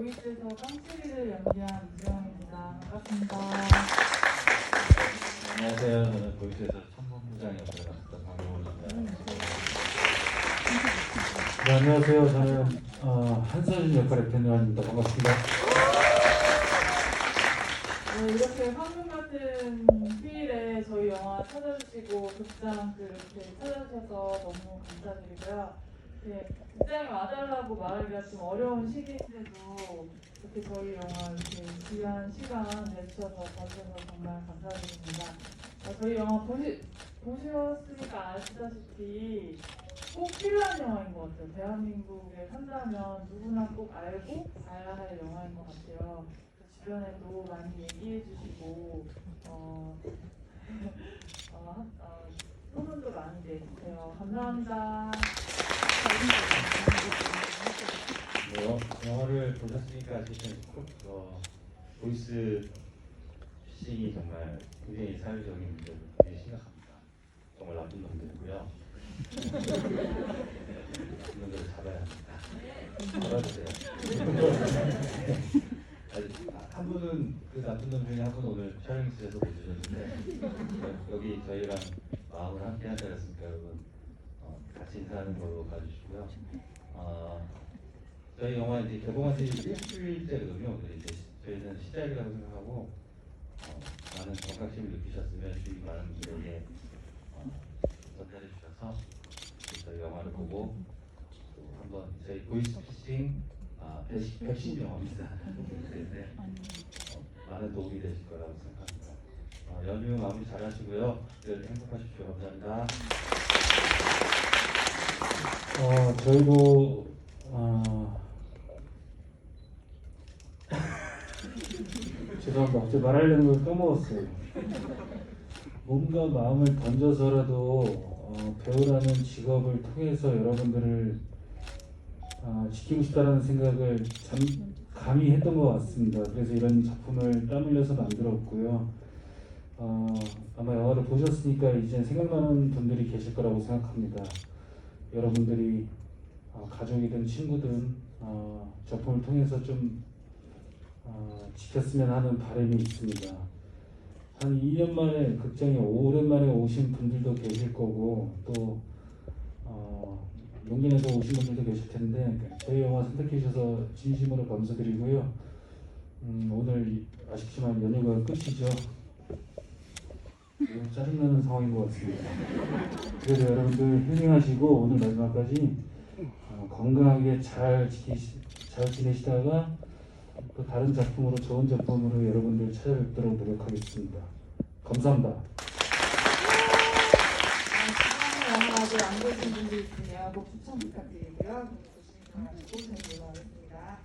보이스에서 깡수리를 연기한 이수영입니다. 반갑습니다. 안녕하세요. 저는 보이스에서 천문부장 역할을 맡았던 박영훈입니다. 음, 네. 네, 안녕하세요. 저는 어, 한서진 역할의 변호입니다 반갑습니다. 네, 이렇게 황금 같은 휴일에 저희 영화 찾아주시고 극장 그렇게 찾아주셔서 너무 감사드리고요. 네, 극장에 와달라고 말하기가 좀 어려운 시기인데도 이렇게 저희 영화 이렇게 귀한 시간 내주셔서 봐주셔서 정말 감사드립니다. 어, 저희 영화 보시, 보셨으니까 아시다시피 꼭 필요한 영화인 것 같아요. 대한민국에 산다면 누구나 꼭 알고 봐야 할 영화인 것 같아요. 주변에도 많이 얘기해 주시고 어, 어, 어, 소문도 많이 내주세요. 감사합니다. 네, 영- 영화를 보셨으니까 아시는 어, 보이스 피싱이 정말 굉장히 사회적인 문제로 굉장히 심각합니다. 정말 나쁜 놈들이고요. 놈들을 잡아야 합니다. 잡아주세요. 한 분은 그 나쁜 놈 중에 한 분은 오늘 촬영실에서 못 주셨는데 여기 저희랑 마음을 함께 한다 그랬으니까 여러분 어, 같이 인사하는 걸로 봐주시고요. 어, 저희 영화 이제 개봉한 지 일주일째거든요. 이제 시- 저희는 시작이라고 생각하고 어, 많은 경각심을 느끼셨으면 주위 많은 분들에게 어, 전달해 주셔서 저희 영화를 보고 또 한번 저희 보이스피싱 아, 백신, 백신 영화입니다. 네, 어, 많은 도움이 되실 거라고 생각합니다. 어, 연휴 마무리 잘 하시고요. 늘 행복하십시오. 감사합니다. 어, 저희도 어, 죄송합니다. 어제 말하려는 걸 까먹었어요. 몸과 마음을 던져서라도 어, 배우라는 직업을 통해서 여러분들을 어, 지키고 싶다는 생각을 참 감히 했던 것 같습니다. 그래서 이런 작품을 땀 흘려서 만들었고요. 어, 아마 영화를 보셨으니까 이제 생각나는 분들이 계실 거라고 생각합니다. 여러분들이 어, 가족이든 친구든 어, 작품을 통해서 좀 어, 지켰으면 하는 바람이 있습니다. 한 2년 만에 극장에 오랜만에 오신 분들도 계실 거고 또 어, 용기 내서 오신 분들도 계실 텐데 저희 영화 선택해 주셔서 진심으로 감사드리고요. 음, 오늘 이- 아쉽지만 연휴가 끝이죠. 짜증나는 상황인 것 같습니다. 그래서 여러분들 힐링하시고 오늘 마지막까지 어, 건강하게 잘 지키시, 잘 지내시다가 또 다른 작품으로 좋은 작품으로 여러분들 찾아뵙도록 노력하겠습니다. 감사합니다. 안 보신 분들 있으면 꼭 추천 부탁드리고요. 저희 놀라겠습니다.